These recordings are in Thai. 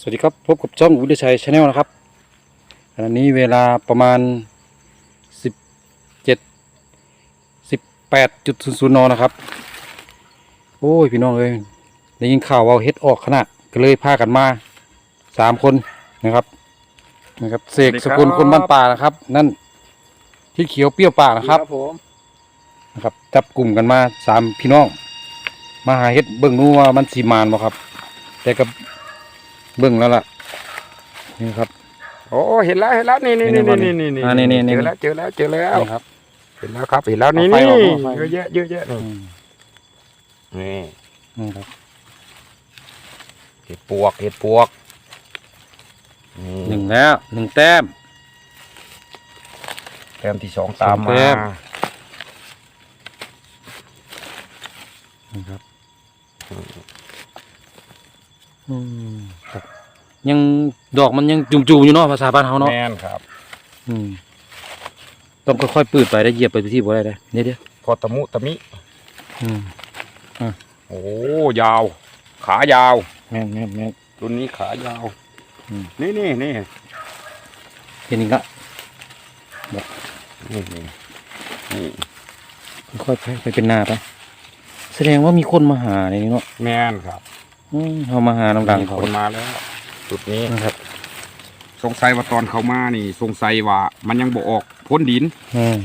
สวัสดีครับพบกับช่องวิทยชัยชาแนลนะครับขณะนี้เวลาประมาณ 17 18.00นนะครับ โอ้ยพี่น้องเอ้ยได้ยินข่าวว่าเฮ็ดออกขนาดก็เลยพากันมาสามคนนะครับนะครับเสกสวัสดีสครับกุลคนบ้านป่านะครับ นั่นที่เขียวเปรี้ยวป่านะครับผมนะครับ จับกลุ่มกันมาสามพี่น้อง มาหาเฮ็ดเบิ่งนู้ว่ามันสีมานบ่ครับ แต่ก็ เบิ่งแล้วล่ะ นี่ครับ โอ้เห็นแล้วเห็นแล้วนี่นี่เห็นี่นแล้วนี่นี่อ่านี่นี่นี่เจอแล้วเจอแล้วเจอแล้วนี่ครับ เห็นแล้วครับเห็นแล้วนี่เอาไฟนี่ออกเอาไฟเยอะแยะเยอะแยะนี่อืมนี่นี่ครับเห็ดปวกเห็ดปวกนี่หนึ่งแล้วหนึ่งแต้ม แต้มที่สองตามสองมาแต้มนี่ครับ อืมครับ ยังดอกมันยังจุ่มๆอยู่เนาะภาษาบ้านเฮาเนาะแม่นครับอืมต้องค่อยๆปืดไปได้เหยียบไปที่บ่ได้เลยเดี๋ยวเดี๋ยวพอตะมุตะมิ อืมโอ้ยาว ขายาวแม่นแม่นแม่นรุ่นนี้ขายาวอืมนี่นี่นี่เห็นอีกละนี่นี่นี่ค่อยๆไปไปเป็นหน้าไปแสดงว่ามีคนมาหาในนี้เนาะแม่นครับอืมเขามาหาน้ำดังมีเขาคนมาแล้ว จุดนี้นะครับ สงสัยว่าตอนเขามานี่ สงสัยว่า มันยังบ่ออกพ้นดินอืม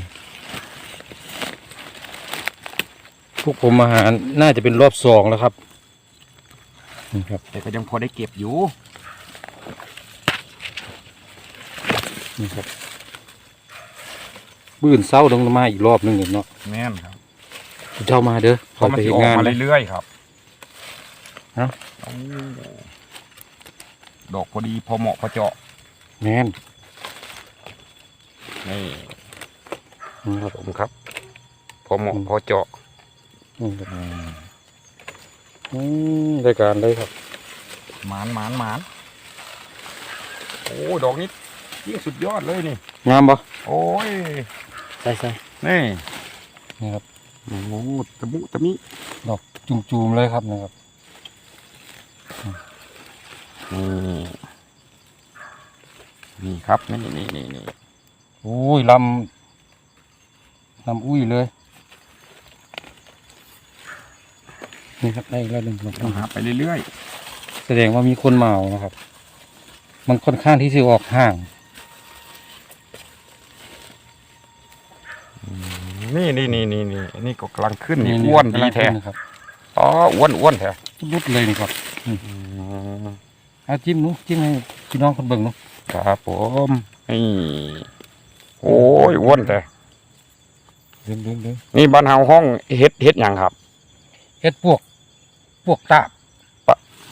พวกผมมาหาน่าจะเป็นรอบสองแล้วครับนี่ครับ แต่ก็ยังพอได้เก็บอยู่นี่ครับบื้นเศร้าต้องมาอีกรอบหนึงเนาะแม่นครับเจ้ามาเด้อเขาเขามาไปสิเห็นออกงานมาเลยเรื่อยๆครับฮะโอ้ ดอกพอดีพอเหมาะพอเจาะแม่นนี่นี่ครับผมครับ พอเหมาะอืมพอเจาะนี่ครับอืมได้การเลยครับ หมานหมานหมานโอ้ดอกนี้ยิ่งสุดยอดเลยนี่ งามปะโอ้ยใส่ใส่นี่นี่ครับโอ้โหตะมุตะมิ จุ่มๆเลยครับนะครับ นี่นี่ครับนี่นี่นี่นี่โอ้ยลำลำอุ้ยเลย นี่ครับได้อีกแล้วหนึ่งต้องหาไปเรื่อยแสดงว่ามีคนเมานะครับ มันค่อนข้างที่จะออกห่างๆนี่นี่นี่นี่นี่นี่ก็กำลังขึ้นนี่นี่อ้วนดีกำลังแท้ขึ้นนะครับอ๋ออ้วนอ้วนแท้รุดเลยนี่ครับอืม เอาจิ้มหนูจิ้มให้พี่น้องคนเบิ่งหนูครับผมนี่โอ้ยอ้วนแต่เดินเดินเดินนี่บ้านเฮาห้องเฮ็ดเฮ็ดหยังครับเฮ็ดพวก พวกตาบ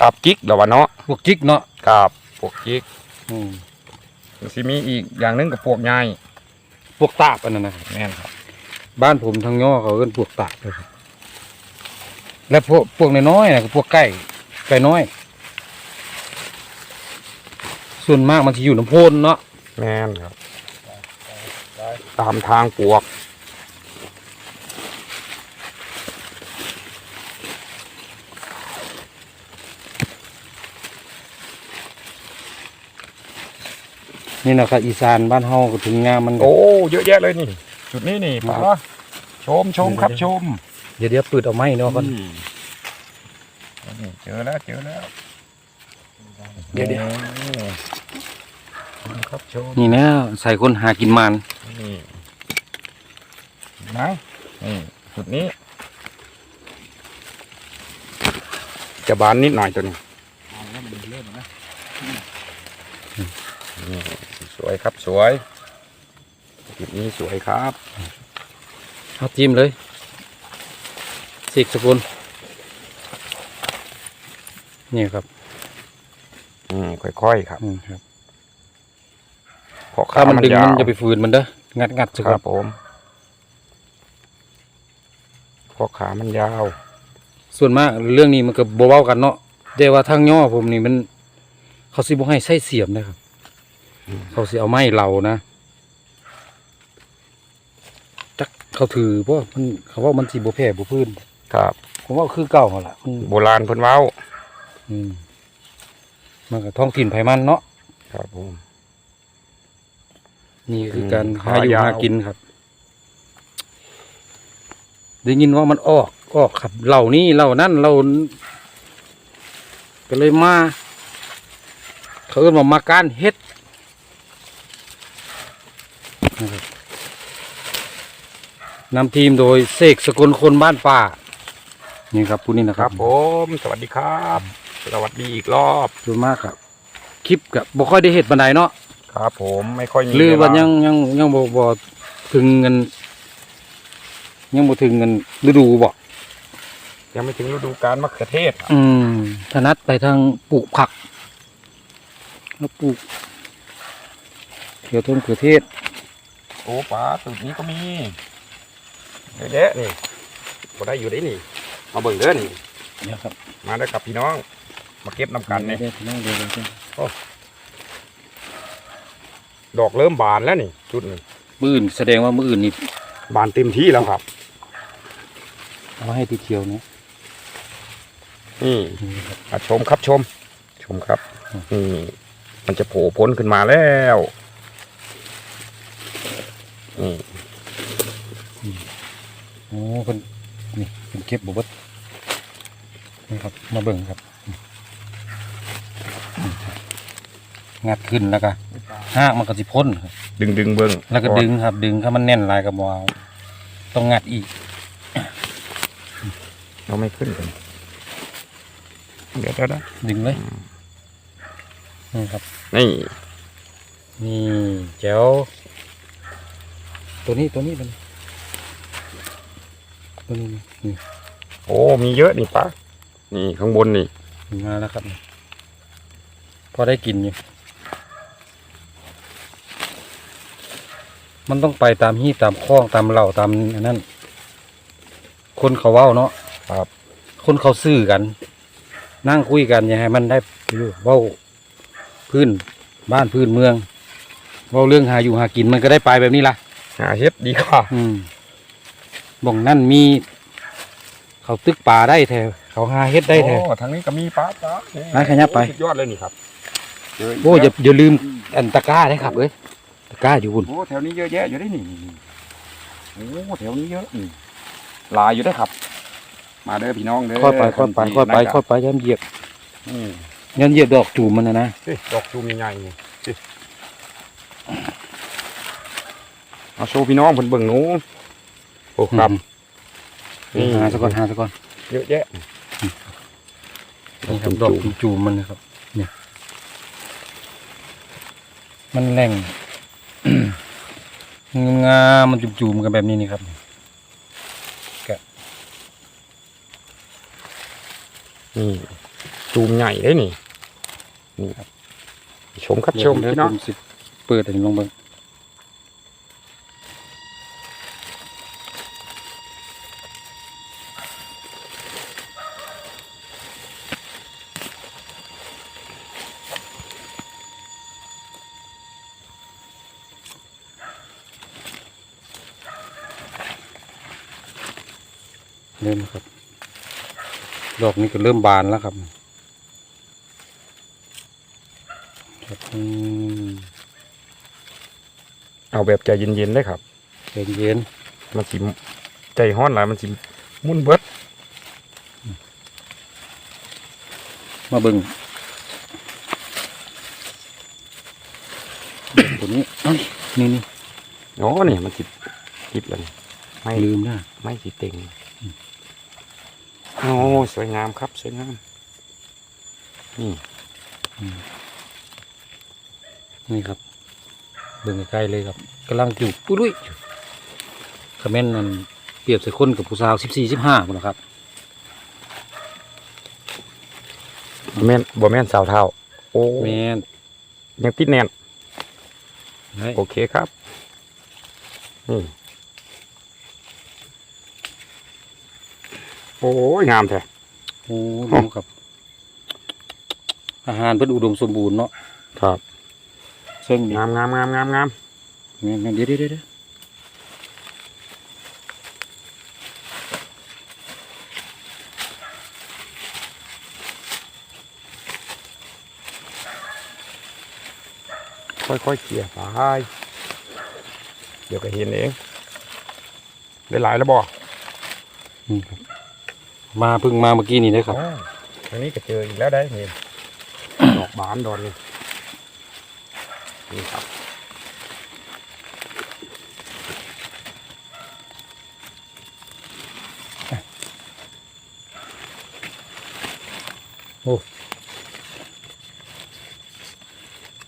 ตับจิกเดี๋ยววะเนาะพวกจิกเนาะกับพวกจิกอืมมันสิมีอีกอย่างหนึงกับพวกใหญ่พวกตาบอันนั้นนะครับแม่นครับ บ้านผมทางย่อเขาเอิ้นพวกตาบเลยครับ และพวกพวกน้อยๆนะคือพวกไก่ไก่น้อย ส่วนมากมันจะอยู่น้ำโพนเนาะแม่นครับ ตามทางปวก นี่นะครับอีสานบ้านเฮาก็ถึงงามมันโอ้ เยอะแยะเลยนี่ จุดนี้นี่ครัป๋าบชมชมครับชม เดี๋ยวเดี๋ยวเปิดเอาไม้เนาะก่อน นี่เจอแล้วเจอแล้ว เดี๋ยวเดี๋ยวโอ้ครับชมนี่นะใส่คนหากินมันนี่นะนี่จุดนี้ จะบานนิดหน่อยตัวนี้นี่สวยครับสวยจุดนี้สวยครับเอาจิ้มเลยสิกสกุลนี่ครับ อืมค่อยๆครับอืมครับ เพราะถ้าขามันมันดึงยาวมันจะไปฝืนมันเด้องัดงัดสคกุรัลบผมเพราะขามันยาว ส่วนมากเรื่องนี้มันก็บ่เว้ากันเนาะแต่ว่าทางย่อผมนี่มันเขาสิบ่ให้ใส่เสียมนะครับ เขาสิเอาไม้เหลานะจักเขาถือเพราะมันเขาว่ามันสิบ่แพ้บ่พื้น ครับ ผมว่าคือเก่าหั่นล่ะมันโบราณเพิ่นเว้าอืม มันก็ท้องถิ่นไผมันเนาะครับผม นี่คือการอืมหาอยู่ขายาวหากินครับ ได้ยินว่ามันออกออกครับเหล่านี้เหล่านั้นเหล่าก็เลยมา เขาเอิ้นว่ามาการเฮ็ดนะครับนำทีมโดยเสกสกลคนบ้านป่า นี่ครับผู้นี้นะคครัรับบผม สวัสดีครับ สวัสดีอีกรอบส่วนมากครับ คลิปกับบ่ค่อยได้เฮ็ดปานใดเนาะครับ ผมไม่ค่อยมีหรือว่าเวลยังยังยังบ่บ่ถึงเงิน ยังบ่ถึงเงินฤดูบ่ยังไม่ถึงฤดูกาลมะเขือเทศอืมถนัดไปทางปลูกผัก แล้วปลูกเขียวต้นเขือเทศ โอ้ปลาตุดนี้ก็มีเยอะแยะนี่ก็ได้อยู่ได้นี่ มาเบิ่งเด้อนี่เนี่ยครับ มาได้อกับพี่น้อง มาเก็บน้ำกันนี่เดี๋ยวนั่งเดี๋ยวเดี๋ยวเดี๋ยวดอกเริ่มบานแล้วนี่จุดนี้มื้ออื่นแสดงว่ามื้ออื่นนี่บานเต็มที่แล้วครับเอามาให้ที่เขียวเนี่ยนี่นี่ครับมาชมครับชม ชมครับนี่มันจะโผล่พ้นขึ้นมาแล้วนี่โอ้เพิ่นนี่เพิ่นเก็บบ่เบิดนี่ครับมาเบิ่งครับ งัดขึ้นแล้วก็หากมันก็สิพ้นครับดึงดึงเบิ้งแล้วก็ดึงครับ ดึงถ้ามันแน่นหลายก็บ่เอาต้องงัดอีก เราไม่ขึ้นกันเดี๋ยวเดี๋ยวนะดึงเลยนี่ครับ นี่ นี่แจ๋วตัวนี้ตัวนี้ตัวนี้ตัวนี้นี่นี่โอ้มีเยอะนี่ปะนี่ข้างบนนี่ มาแล้วครับ พอได้กินอยู่ มันต้องไปตามฮีตามคลองตามเหล่าตามอันนั้นคนเขาเว้าเนาะครับ คนเขาซื้อกัน นั่งคุยกันอย่าให้มันได้เว้าพื้นบ้านพื้นเมืองเว้าเรื่องหาอยู่หากินมันก็ได้ไปแบบนี้ล่ะหาเฮ็ดดีกว่าอืมบ่องนั่นมี เขาตึกป่าได้แถวเขาหาเฮ็ดได้แถว โอ้ทางนี้ก็มีปลาปลาไหนขยับไปสุดยอดเลยนี่ครับเะโอ้อย่าอย่าลืมอันตะกร้าได้ครับเอ้ยตะกร้าอยู่คุณโอ้แถวนี้เยอะแยะอยู่ได้นี่นี่โอ้แถวนี้เยอะนี่หลายอยู่ได้อครับ มาเด้อพี่น้องเด้อค่อยไปค่อยไปค่อยไปค่อยไปย่ำเหยียบอืมย่ำเหยียบดอกจูมมันนะนะเฮ้ยดอกจูมใหญ่ๆนี่เฮ้ยเอาโชว์พี่น้องเพิ่นเบิ่งหนูโอ้ครับ อืมหาซะก่อนหาซะก่อนเยอะแยะนี่ครับดอกจูมมันนะครับ เนี่ย มันแหล่งงามมันจุ่มๆกันแบบนี้นี่ครับนี่จูมใหญ่เลยนี่ นี่ครับ ชมครับชมเดี๋ยวพี่น้องผมสิเปิดอันนี้ลงเบิ่ง เริ่มครับ ดอกนี้ก็เริ่มบานแล้วครับครับอืมเอาแบบใจเย็นๆเลยครับ เย็นเย็นมันสิใจห้อนหลายมันสิมุ่นเบิดๆมาเบิ่งเบิ่งตัวนี้เอ้ยนี่นี่อ๋อนี่มันสิติดแล้วนี่ไม่ลืมนะไม่สิเต็ง โอ้สวยงามครับ สวยงาม นี่ นี่ครับ เบิ่งใกล้ๆเลยครับกำลังจูบปุ้ยลุยคอมเมนต์นั่นเปรียบใส่คนกับผู้สาวสิบสี่สิบห้าคนนะครับบ่แม่นบ่แม่นสาวเท่า โอ้แม่นยังติดแน่นได้โอเคครับนี่ โอ้ยงามแท้โอ้ดูครับ อาหารเพิ่นอุดมสมบูรณ์เนาะครับเชิงนี่งามงามงามงามงามแม่นๆเดี๋ยวเดี๋ยวเดี๋ยวค่อยๆเขี่ยไปเดี๋ยวก็เห็นเอง ได้หลายแล้วบ่อืมครับ มาเพิ่งมาเมื่อกี้นี่เลยครับอ๋อทางนี้ก็เจออีกแล้วได้นี่ดอกบานดอนนี่นี่ครับ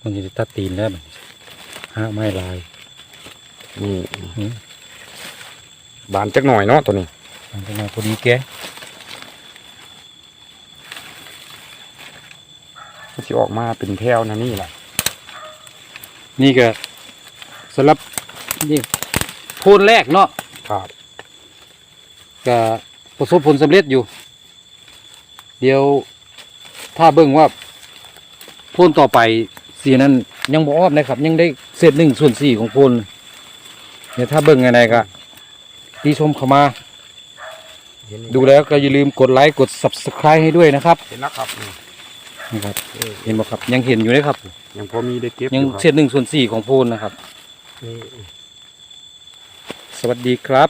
มันจะตัดตีนแล้วมันห้าไม้ลายนี่อืมบานจักหน่อยเนาะตัวนี้มันจะมาพอดีแก มันจะออกมาเป็นแถวนะนี่แหละนี่ก็สำหรับนี่โพนแรกเนาะครับก็ประสบผลสำเร็จอยู่ เดี๋ยวถ้าเบิ่งว่าโพนต่อไปสีนั้นยังบ่ออบนะครับ ยังได้เศษหนึ่งส่วนสี่ของโพนเดี๋ยวถ้าเบิ่งอะไรก็ที่ชมเข้ามาเห็นดูแล้วก็อย่าลืมกดไลค์กด subscribe ให้ด้วยนะครับ เห็นแล้วครับ นี่นะครับเออเห็นบ่ครับ ยังเห็นอยู่เลยครับ ยังพอมีได้เก็บยังอยู่ครับเศษหนึ่งส่วนสี่ของโพนนะครับ นี่ สวัสดีครับ